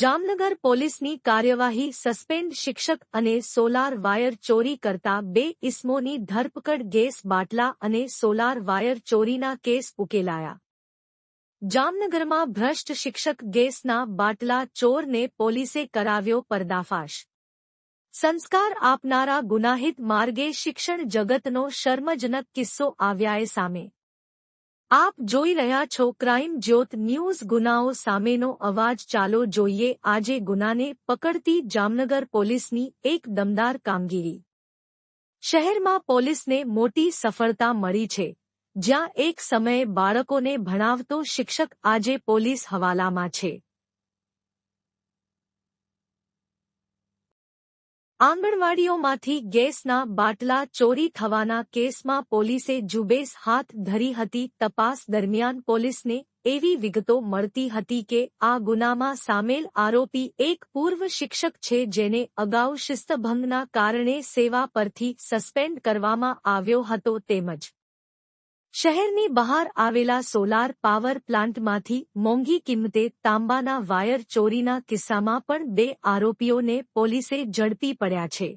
જામનગર પોલીસની કાર્યવાહી સસ્પેન્ડ શિક્ષક અને સોલાર વાયર ચોરી કરતા બે ઇસમોની ધરપકડ ગેસ બાટલા અને સોલાર વાયર ચોરીના કેસ ઉકેલાયા. જામનગરમાં ભ્રષ્ટ શિક્ષક ગેસના બાટલા ચોરને પોલીસે કરાવ્યો પર્દાફાશ. સંસ્કાર આપનારા ગુનાહિત માર્ગે શિક્ષણ જગતનો શર્મજનક કિસ્સો આવ્યાએ સામે. આપ જોઈ રહ્યા છો ક્રાઇમ જ્યોત ન્યૂઝ ગુનાઓ સામેનો અવાજ. ચાલો જોઈએ આજે ગુનાને પકડતી જામનગર પોલીસની એક દમદાર કામગીરી. શહેરમાં પોલીસને મોટી સફળતા મળી છે. જ્યાં એક સમયે બાળકોને ભણાવતો શિક્ષક આજે પોલીસ હવાલામાં છે. આંગણવાડીઓમાંથી ગેસના બાટલા ચોરી થવાના કેસમાં પોલીસે જુબેસ હાથ ધરી હતી. તપાસ દરમિયાન પોલીસને એવી વિગતો મળતી હતી કે આ ગુનામાં સામેલ આરોપી એક પૂર્વ શિક્ષક છે જેને અગાઉ શિસ્તભંગના કારણે સેવા પરથી સસ્પેન્ડ કરવામાં આવ્યો હતો તેમજ શહેરની બહાર આવેલા સોલાર પાવર પ્લાન્ટમાંથી મોંઘી કિંમતે તાંબાના વાયર ચોરીના કિસ્સામાં પણ બે આરોપીઓને પોલીસે ઝડપી પડ્યા છે.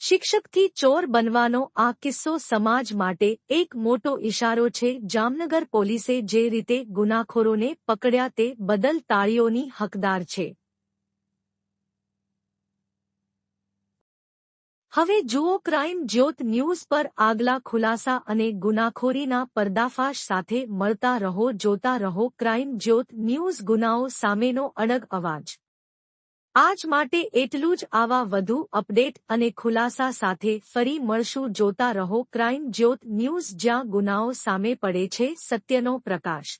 શિક્ષકથી ચોર બનવાનો આ કિસ્સો સમાજ માટે એક મોટો ઇશારો છે. જામનગર પોલીસે જે રીતે ગુનાખોરોને પકડ્યા તે બદલ તાળીઓની હકદાર છે. હવે જુઓ ક્રાઇમ જ્યોત ન્યૂઝ પર આગલા ખુલાસા અને ગુનાખોરીના પર્દાફાશ સાથે મળતા રહો, જોતા રહો ક્રાઇમ જ્યોત ન્યૂઝ ગુનાઓ સામેનો અડગ અવાજ. આજ માટે એટલું જ આવા વધુ અપડેટ અને ખુલાસા સાથે ફરી મળશું, જોતા રહો ક્રાઇમ જ્યોત ન્યૂઝ જ્યાં ગુનાઓ સામે પડે છે, સત્યનો પ્રકાશ.